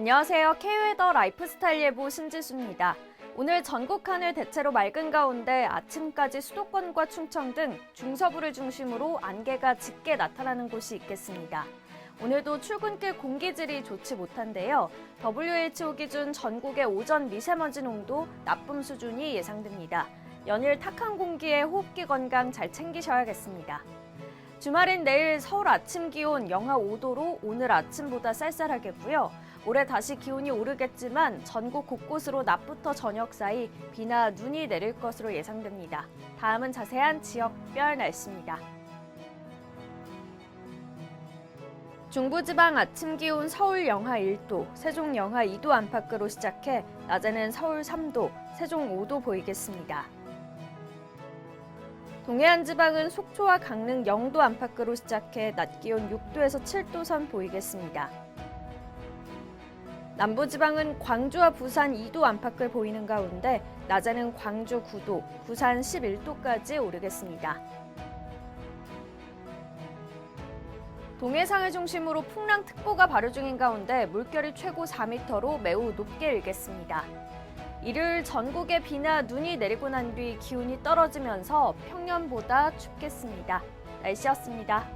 안녕하세요. K웨더 라이프스타일 예보 신지수입니다. 오늘 전국 하늘 대체로 맑은 가운데 아침까지 수도권과 충청 등 중서부를 중심으로 안개가 짙게 나타나는 곳이 있겠습니다. 오늘도 출근길 공기질이 좋지 못한데요. WHO 기준 전국의 오전 미세먼지 농도 나쁨 수준이 예상됩니다. 연일 탁한 공기에 호흡기 건강 잘 챙기셔야겠습니다. 주말인 내일 서울 아침 기온 영하 5도로 오늘 아침보다 쌀쌀하겠고요. 올해 다시 기온이 오르겠지만 전국 곳곳으로 낮부터 저녁 사이 비나 눈이 내릴 것으로 예상됩니다. 다음은 자세한 지역별 날씨입니다. 중부지방 아침 기온 서울 영하 1도, 세종 영하 2도 안팎으로 시작해 낮에는 서울 3도, 세종 5도 보이겠습니다. 동해안 지방은 속초와 강릉 0도 안팎으로 시작해 낮 기온 6도에서 7도 선 보이겠습니다. 남부 지방은 광주와 부산 2도 안팎을 보이는 가운데 낮에는 광주 9도, 부산 11도까지 오르겠습니다. 동해상을 중심으로 풍랑특보가 발효 중인 가운데 물결이 최고 4m로 매우 높게 일겠습니다. 일요일 전국에 비나 눈이 내리고 난 뒤 기온이 떨어지면서 평년보다 춥겠습니다. 날씨였습니다.